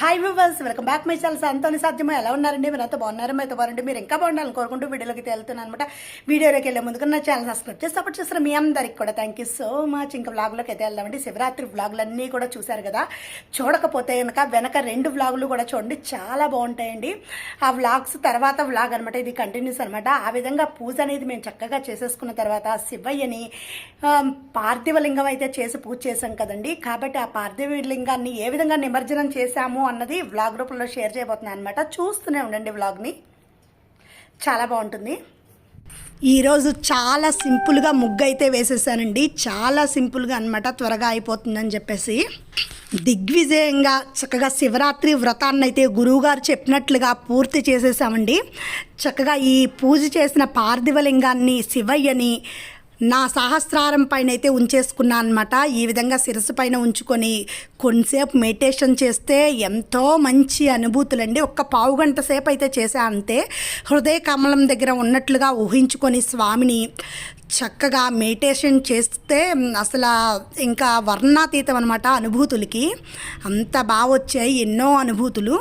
Hi viewers welcome back my channel సంతోని సాధ్యమో ఎలా ఉన్నారండి? మీరు అంతా బాగున్నారు? మీతో బాగుండి మీరు ఇంకా బాగుండాలని కోరుకుంటూ వీడియోలోకి వెళ్తున్నాను అనమాట వీడియోలోకి వెళ్ళే ముందుకు నా ఛానల్ సబ్స్క్రైబ్ చేసి సపోర్ట్ చేస్తున్న మీ అందరికి కూడా థ్యాంక్ యూ సో మచ్ ఇంకా వ్లాగ్లోకి అయితే వెళ్దామండి. శివరాత్రి వ్లాగులన్నీ కూడా చూశారు కదా. చూడకపోతే కనుక వెనక రెండు వ్లాగులు కూడా చూడండి. చాలా బాగుంటాయండి. ఆ వ్లాగ్స్ తర్వాత వ్లాగ్ అనమాట ఇది కంటిన్యూస్ అనమాట ఆ విధంగా పూజ అనేది మేము చక్కగా చేసేసుకున్న తర్వాత శివయ్యని పార్థివ లింగం అయితే చేసి పూజ చేశాం కదండి. కాబట్టి ఆ పార్థివ లింగాన్ని ఏ విధంగా నిమజ్జనం చేశాము అన్నది వ్లాగ్ రూపంలో షేర్ చేయబోతున్నాను అనమాట చూస్తూనే ఉండండి వ్లాగ్ని చాలా బాగుంటుంది. ఈరోజు చాలా సింపుల్గా ముగ్గు అయితే వేసేసానండి. చాలా సింపుల్గా అనమాట త్వరగా అయిపోతుందని చెప్పేసి. దిగ్విజయంగా చక్కగా శివరాత్రి వ్రతాన్ని అయితే గురువుగారు చెప్పినట్లుగా పూర్తి చేసేసామండి. చక్కగా ఈ పూజ చేసిన పార్థివలింగాన్ని శివయ్యని నా సహస్రారం పైన అయితే ఉంచేసుకున్నా అనమాట ఈ విధంగా శిరస్సు పైన ఉంచుకొని కొంతసేపు మెడిటేషన్ చేస్తే ఎంతో మంచి అనుభూతులండి. ఒక్క పావు గంట సేపు అయితే చేశా అంతే. హృదయ కమలం దగ్గర ఉన్నట్లుగా ఊహించుకొని స్వామిని చక్కగా మెడిటేషన్ చేస్తే అసలు ఇంకా వర్ణాతీతం అనమాట అనుభూతులకి. అంత బాగా వచ్చాయి ఎన్నో అనుభూతులు.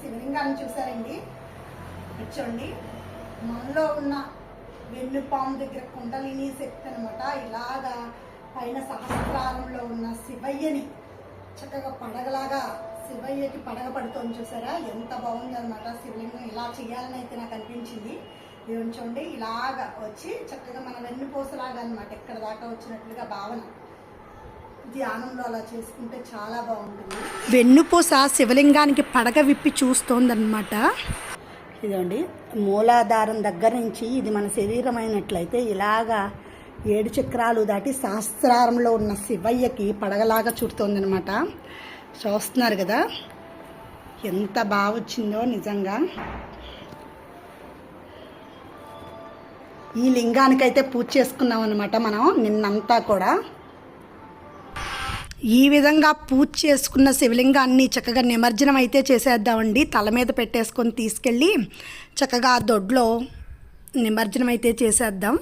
శివలింగాన్ని చూసారండి కూర్చోండి. మనలో ఉన్న వెన్నుపాము దగ్గర కుండలిని శక్తి అనమాట ఇలాగా పైన సహస్రారంలో ఉన్న శివయ్యని చక్కగా పడగలాగా శివయ్యకి పడగ పడుతోంది చూసారా? ఎంత బాగుంది అనమాట శివలింగం. ఇలా చేయాలని అయితే నాకు అనిపించింది. దేవుని చూడండి ఇలాగా వచ్చి చక్కగా మన వెన్నుపూసలాగా అనమాట ఇక్కడ దాకా వచ్చినట్లుగా భావన. ధ్యానంలో అలా చేసుకుంటే చాలా బాగుంటుంది. వెన్నుపూస శివలింగానికి పడగ విప్పి చూస్తోందన్నమాట. ఇదండి మూలాధారం దగ్గర నుంచి ఇది మన శరీరం అయినట్లయితే ఇలాగా ఏడు చక్రాలు దాటి శాస్త్రారంలో ఉన్న శివయ్యకి పడగలాగా చుడుతోందనమాట చూస్తున్నారు కదా ఎంత బాగా వచ్చిందో నిజంగా. ఈ లింగానికైతే పూజ చేసుకున్నాం అనమాట మనం నిన్నంతా కూడా. ఈ విధంగా పూజ చేసుకున్న శివలింగాన్ని చక్కగా నిమజ్జనం అయితే చేసేద్దామండి. తల మీద పెట్టేసుకొని తీసుకెళ్ళి చక్కగా ఆ దొడ్లో నిమజ్జనం అయితే చేసేద్దాం.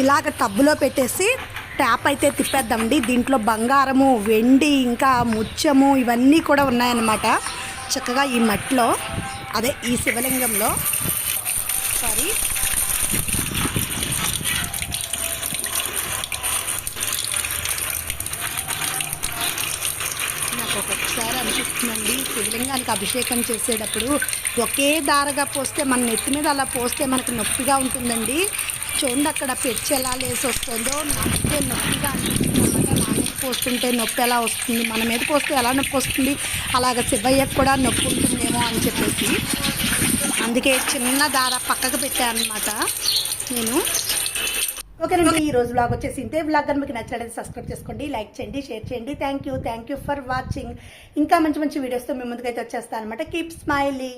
ఇలాగ టబ్బులో పెట్టేసి ట్యాప్ అయితే తిప్పేద్దామండి. దీంట్లో బంగారము వెండి ఇంకా ముత్యము ఇవన్నీ కూడా ఉన్నాయన్నమాట. చక్కగా ఈ మట్టిలో అదే ఈ శివలింగంలో సారీ నాకు ఒక్కొక్కసారి అనిపిస్తుందండి శివలింగానికి అభిషేకం చేసేటప్పుడు ఒకే దారగా పోస్తే మన నెత్తి మీద అలా పోస్తే మనకు నొప్పిగా ఉంటుందండి. చూడండి అక్కడ పెచ్చి ఎలా లేసి వస్తుందో నాకే నొప్పిగా అనిపిస్తుంది. మీదకి వస్తుంటే నొప్పి ఎలా వస్తుంది? మన మీదకి వస్తే ఎలా నొప్పి వస్తుంది? అలాగ శివయ్యకు కూడా నొప్పి ఉంటుందేమో అని చెప్పేసి అందుకే చిన్న దార పక్కకు పెట్టాను అనమాట నేను. ఓకేనండి ఈ రోజు బ్లాగ్ వచ్చేసి ఇంతే. బ్లాగ్ కనుక మీకు నచ్చినట్లయితే సబ్స్క్రైబ్ చేసుకోండి లైక్ చేయండి షేర్ చేయండి. Thank you thank you for watching ఇంకా మంచి మంచి వీడియోస్తో మీ ముందుకైతే వచ్చేస్తాను అనమాట కీప్ స్మైలీ